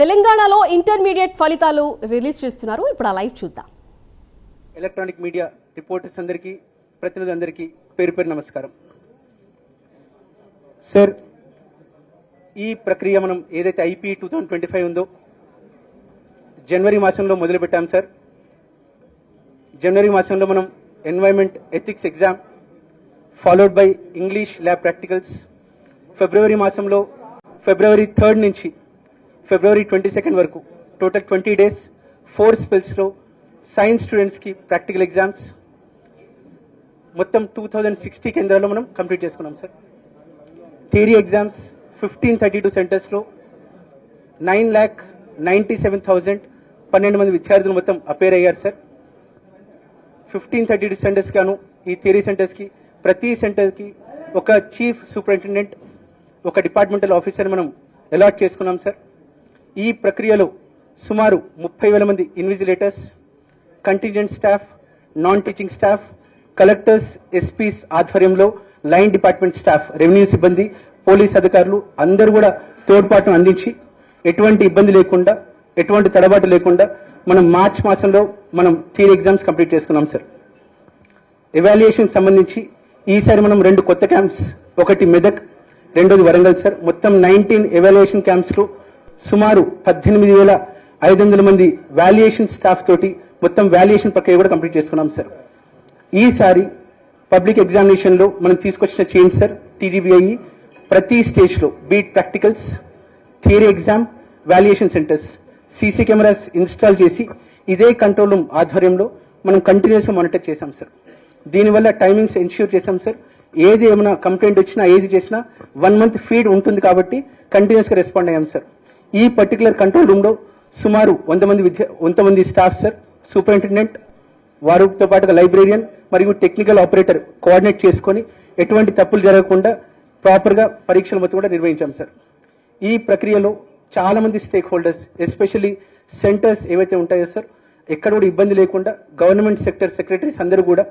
తెలంగాణలో ఇంటర్మీడియట్ ఫలితాలు రిలీజ్ చేస్తున్నారు. ఇప్పుడు ఆ లైవ్ చూద్దాం. ఎలక్ట్రానిక్ మీడియా రిపోర్టర్స్ అందరికీ ప్రతినిధులందరికీ పేరు పేరు నమస్కారం. సార్ ఈ ప్రక్రియ మనం ఏదైతే IP two thousand twenty five ఉందో జనవరి మాసంలో మొదలుపెట్టాం సార్. జనవరి మాసంలో మనం environment ethics exam followed by English lab practicals ఫిబ్రవరి మాసంలో ఫిబ్రవరి థర్డ్ నుంచి ఫిబ్రవరి ట్వంటీ సెకండ్ వరకు. టోటల్ ట్వంటీ డేస్ ఫోర్ స్పెల్స్లో సైన్స్ స్టూడెంట్స్కి ప్రాక్టికల్ ఎగ్జామ్స్ మొత్తం టూ థౌజండ్ సిక్స్టీ కేంద్రాల్లో మనం కంప్లీట్ చేసుకున్నాం sir theory exams fifteen thirty two సెంటర్స్లో nine lakh ninety seven thousand పన్నెండు మంది విద్యార్థులు మొత్తం అపేర్ అయ్యారు sir fifteen thirty two centres గాను ఈ థియరీ సెంటర్స్కి ప్రతి సెంటర్కి ఒక చీఫ్ సూపరింటెండెంట్ ఒక డిపార్ట్మెంటల్ ఆఫీసర్ మనం అలాట్ చేసుకున్నాం సార్ ఈ ప్రక్రియలో సుమారు ముప్పై వేల మంది invigilators contingent staff non teaching staff collectors SPs ఆధ్వర్యంలో లైన్ డిపార్ట్మెంట్ స్టాఫ్ రెవెన్యూ సిబ్బంది పోలీస్ అధికారులు అందరూ కూడా తోడ్పాటును అందించి ఎటువంటి ఇబ్బంది లేకుండా ఎటువంటి తడబాటు లేకుండా మనం మార్చ్ మాసంలో మనం థియరీ ఎగ్జామ్స్ కంప్లీట్ చేసుకున్నాం సార్ ఎవాల్యుయేషన్ సంబంధించి ఈసారి మనం రెండు కొత్త క్యాంప్స్ ఒకటి మెదక్ రెండోది వరంగల్ సార్ మొత్తం నైన్టీన్ ఎవాల్యుయేషన్ క్యాంప్స్లో సుమారు పద్దెనిమిది వేల ఐదు వందల మంది వాల్యుయేషన్ స్టాఫ్ తోటి మొత్తం వాల్యుయేషన్ ప్రక్రియ కూడా కంప్లీట్ చేసుకున్నాం సార్. ఈసారి పబ్లిక్ ఎగ్జామినేషన్లో మనం తీసుకొచ్చిన చేంజ్ సార్ టీజీబీఐ ప్రతి స్టేజ్లో be it practicals theory exam valuation centres CC cameras install చేసి ఇదే కంట్రోల్ రూమ్ ఆధ్వర్యంలో మనం కంటిన్యూస్గా మానిటర్ చేశాం సార్. దీనివల్ల టైమింగ్స్ ఎన్ష్యూర్ చేశాం సార్. ఏది ఏమైనా కంప్లైంట్ వచ్చినా ఏది చేసినా వన్ మంత్ ఫీడ్ ఉంటుంది కాబట్టి కంటిన్యూస్గా రెస్పాండ్ అయ్యాం సార్. ఈ పర్టికులర్ కంట్రోల్ రూమ్లో సుమారు వంద మంది విద్య వంద మంది స్టాఫ్ సార్ సూపరింటెండెంట్ వారితో పాటుగా లైబ్రేరియన్ మరియు టెక్నికల్ ఆపరేటర్ కోఆర్డినేట్ చేసుకొని ఎటువంటి తప్పులు జరగకుండా ప్రాపర్గా పరీక్షలు మొత్తం కూడా నిర్వహించాం సార్ ఈ ప్రక్రియలో చాలామంది స్టేక్ హోల్డర్స్ ఎస్పెషల్లీ సెంటర్స్ ఏవైతే ఉంటాయో సార్ ఎక్కడ కూడా ఇబ్బంది లేకుండా గవర్నమెంట్ సెక్టర్ సెక్రటరీస్ అందరూ కూడా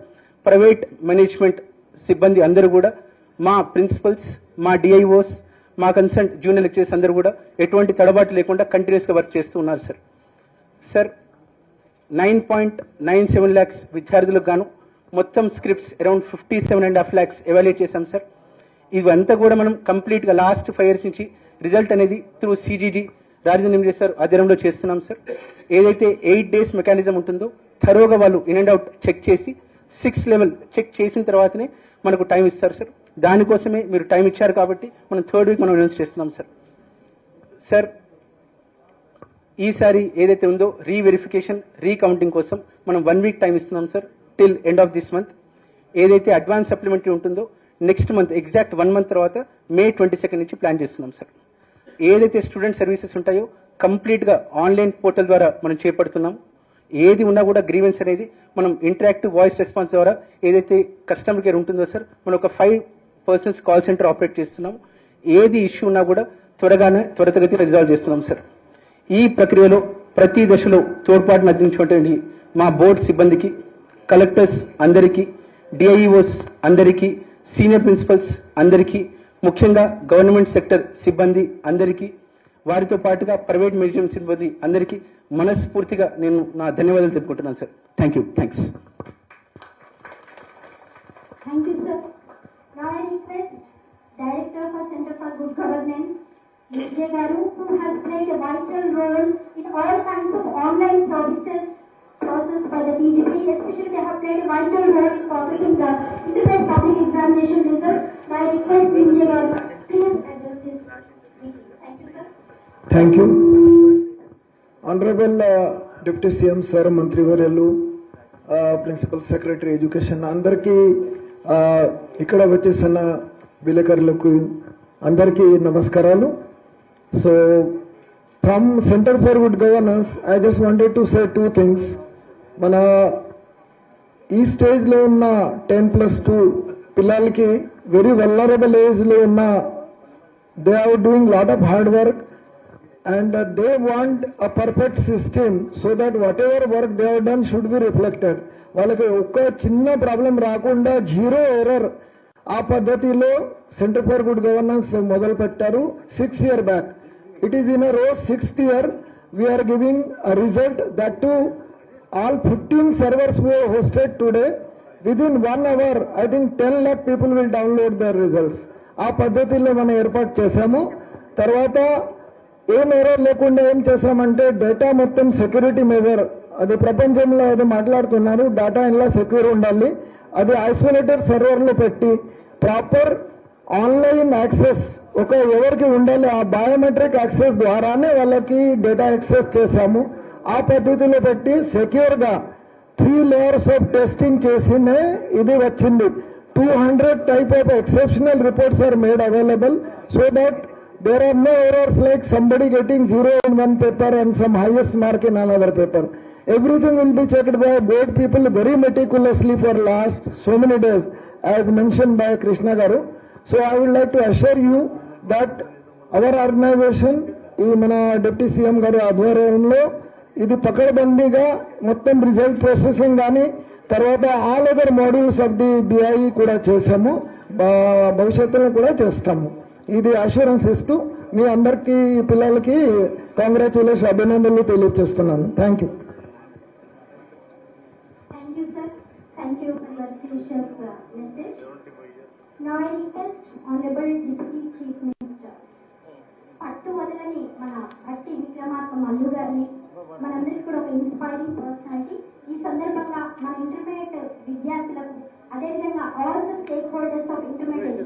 ప్రైవేట్ మేనేజ్మెంట్ సిబ్బంది అందరూ కూడా మా ప్రిన్సిపల్స్ మా డిఐఓస్ మా కన్సర్న్ జూనియర్ లెక్చరర్స్ అందరూ కూడా ఎటువంటి తడబాటు లేకుండా కంటిన్యూస్గా వర్క్ చేస్తూ ఉన్నారు sir sir nine point nine seven lakhs విద్యార్థులకు గాను మొత్తం scripts around fifty seven and half lakhs evaluate చేశాం సార్ ఇవంతా కూడా మనం కంప్లీట్గా లాస్ట్ ఫైవ్ ఇయర్స్ నుంచి రిజల్ట్ అనేది త్రూ సిజీజీ రాజధాని చేశారు సార్ ఆధ్వర్యంలో చేస్తున్నాం సార్ ఏదైతే ఎయిట్ డేస్ మెకానిజం ఉంటుందో థరోగా వాళ్ళు ఇన్ అండ్ అవుట్ చెక్ చేసి సిక్స్ లెవెల్ చెక్ చేసిన తర్వాతనే మనకు టైం ఇస్తారు సార్ దానికోసమే మీరు టైం ఇచ్చారు కాబట్టి మనం థర్డ్ వీక్ మనం అనౌన్స్ చేస్తున్నాం సార్ సార్ ఈసారి ఏదైతే ఉందో రీవెరిఫికేషన్ రీకౌంటింగ్ కోసం మనం వన్ వీక్ టైం ఇస్తున్నాం sir till end of this month ఏదైతే అడ్వాన్స్ సప్లిమెంటరీ ఉంటుందో next month exact one month తర్వాత మే ట్వంటీ సెకండ్ నుంచి ప్లాన్ చేస్తున్నాం సార్ ఏదైతే స్టూడెంట్ సర్వీసెస్ ఉంటాయో కంప్లీట్గా ఆన్లైన్ పోర్టల్ ద్వారా మనం చేపడుతున్నాం. ఏది ఉన్నా కూడా గ్రీవెన్స్ అనేది మనం ఇంటరాక్టివ్ వాయిస్ రెస్పాన్స్ ద్వారా ఏదైతే కస్టమర్ కేర్ ఉంటుందో సార్ మనం ఒక five persons call centre operate చేస్తున్నాం. ఏది ఇష్యూ ఉన్నా కూడా త్వరగానే త్వరతగతి రిజాల్వ్ చేస్తున్నాం సార్ ఈ ప్రక్రియలో ప్రతి దశలో తోడ్పాటును అందించినటువంటి మా బోర్డు సిబ్బందికి కలెక్టర్స్ అందరికీ డిఐఓస్ అందరికీ సీనియర్ ప్రిన్సిపల్స్ అందరికీ ముఖ్యంగా గవర్నమెంట్ సెక్టర్ సిబ్బంది అందరికీ వారితో పాటుగా ప్రైవేట్ మ్యూజియం సిబ్బంది అందరికీ మనస్ఫూర్తిగా నేను నా ధన్యవాదాలు తెలుపుకుంటున్నాను sir thank you thanks thank you sir Now I request Director for Center for Good Governance, Vijay Garu, who has played a vital role in all kinds of online services processed by the BGP, especially they have played a vital role in processing the internet public examination results. Now I request Vijay Garu, please address this meeting. Thank you, sir. Thank you. Honorable uh, Deputy CM Sir Mantri Varelu, uh, Principal Secretary Education, अंदर की uh, ఇక్కడ వచ్చేసిన విలేకరులకు అందరికీ నమస్కారాలు. So from centre for good governance I just wanted to say two things మన ఈ స్టేజ్లో ఉన్న టెన్ ప్లస్ టూ పిల్లలకి వెరీ వెల్లరబుల్ ఏజ్లో ఉన్న they are doing lot of hard work and they want a perfect system so that whatever work they done should be reflected వాళ్ళకి ఒక్క చిన్న ప్రాబ్లం రాకుండా జీరో ఎర్రర్ ఆ పద్ధతిలో సెంటర్ ఫర్ గుడ్ గవర్నెన్స్ మొదలు పెట్టారు six year back. It is in a row sixth year we're giving result that to all fifteen servers we hosted today within one hour I think ten lakh people will download their results ఆ పద్ధతిలో మనం ఏర్పాటు చేశాము. తర్వాత ఏం error లేకుండా ఏం చేశామంటే డేటా మొత్తం సెక్యూరిటీ మెజర్ అది ప్రపంచంలో అది మాట్లాడుతున్నారు డేటా ఇలా సెక్యూర్ ఉండాలి. అది ఐసోలేటెడ్ సర్వర్లో పెట్టి ప్రాపర్ ఆన్లైన్ యాక్సెస్ ఒక ఎవరికి ఉండాలి ఆ బయోమెట్రిక్ యాక్సెస్ ద్వారానే వాళ్ళకి డేటా యాక్సెస్ చేశాము. ఆ పద్ధతిలో పెట్టి సెక్యూర్గా త్రీ లేయర్స్ ఆఫ్ టెస్టింగ్ చేసినే ఇది వచ్చింది. Two hundred type of exceptional reports are made available so that there are no errors like somebody getting zero in one paper and some highest mark in another paper everything will be checked by board people very meticulously for last so many days as mentioned by krishna garu so i would like to assure you that our organization ఈ మన deputy CM గారి ఆధ్వర్యంలో ఇది పకడ్బందీగా మొత్తం result processing కానీ తర్వాత all other modules of the BI కూడా చేశాము భ- భవిష్యత్తులో కూడా చేస్తాము ఇది అష్యూరెన్స్ ఇస్తూ మీ అందరికీ పిల్లలకి కాంగ్రాచులేషన్ అభినందనలు తెలియజేస్తున్నాను థ్యాంక్ యూ నా request honourable deputy chief minister పట్టు వదలని మన పట్టి విక్రమార్క మల్లు గారిని. మనందరికీ కూడా ఒక ఇన్స్పైరింగ్ పర్సనాలిటీ ఈ సందర్భంగా మన ఇంటర్మీడియట్